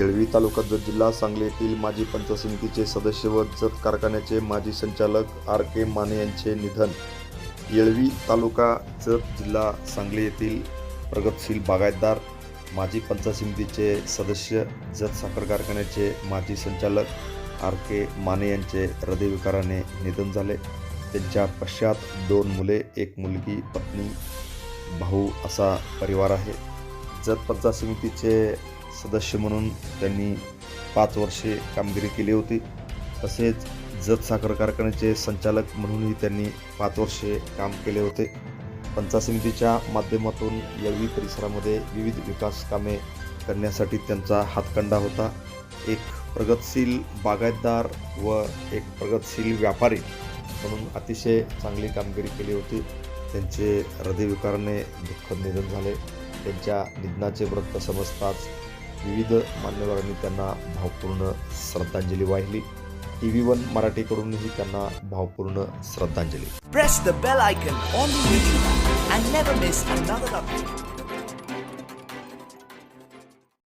येळवी तालुका जत जिल्हा सांगली येथील माजी पंच समितीचे सदस्य व जत कारखान्याचे माजी संचालक आर के माने यांचे निधन. येळवी तालुका जत जिल्हा सांगली येथील प्रगतशील बागायतदार माजी पंच समितीचे सदस्य जत साखर कारखान्याचे माजी संचालक आर के माने यांचे हृदयविकाराने निधन झाले. त्यांच्या पश्चात दोन मुले एक मुलगी पत्नी भाऊ असा परिवार आहे. जत पंचायत समितीचे सदस्य म्हणून त्यांनी पाच वर्षे कामगिरी केली होती. तसेच जत साखर कारखान्याचे संचालक म्हणूनही त्यांनी पाच वर्षे काम केले होते. पंचायत समितीच्या माध्यमातून येळवी परिसरामध्ये विविध विकास कामे करण्यासाठी त्यांचा हातखंडा होता. एक प्रगतशील बागायतदार व एक प्रगतशील व्यापारी म्हणून अतिशय चांगली कामगिरी केली होती. त्यांचे हृदयविकाराने दुःखद निधन झाले. त्यांच्या निधनाचे वृत्त समजताच विविध मान्यवरांनी त्यांना भावपूर्ण श्रद्धांजली वाहिली. टी व्ही वन मराठीकडूनही त्यांना भावपूर्ण श्रद्धांजली.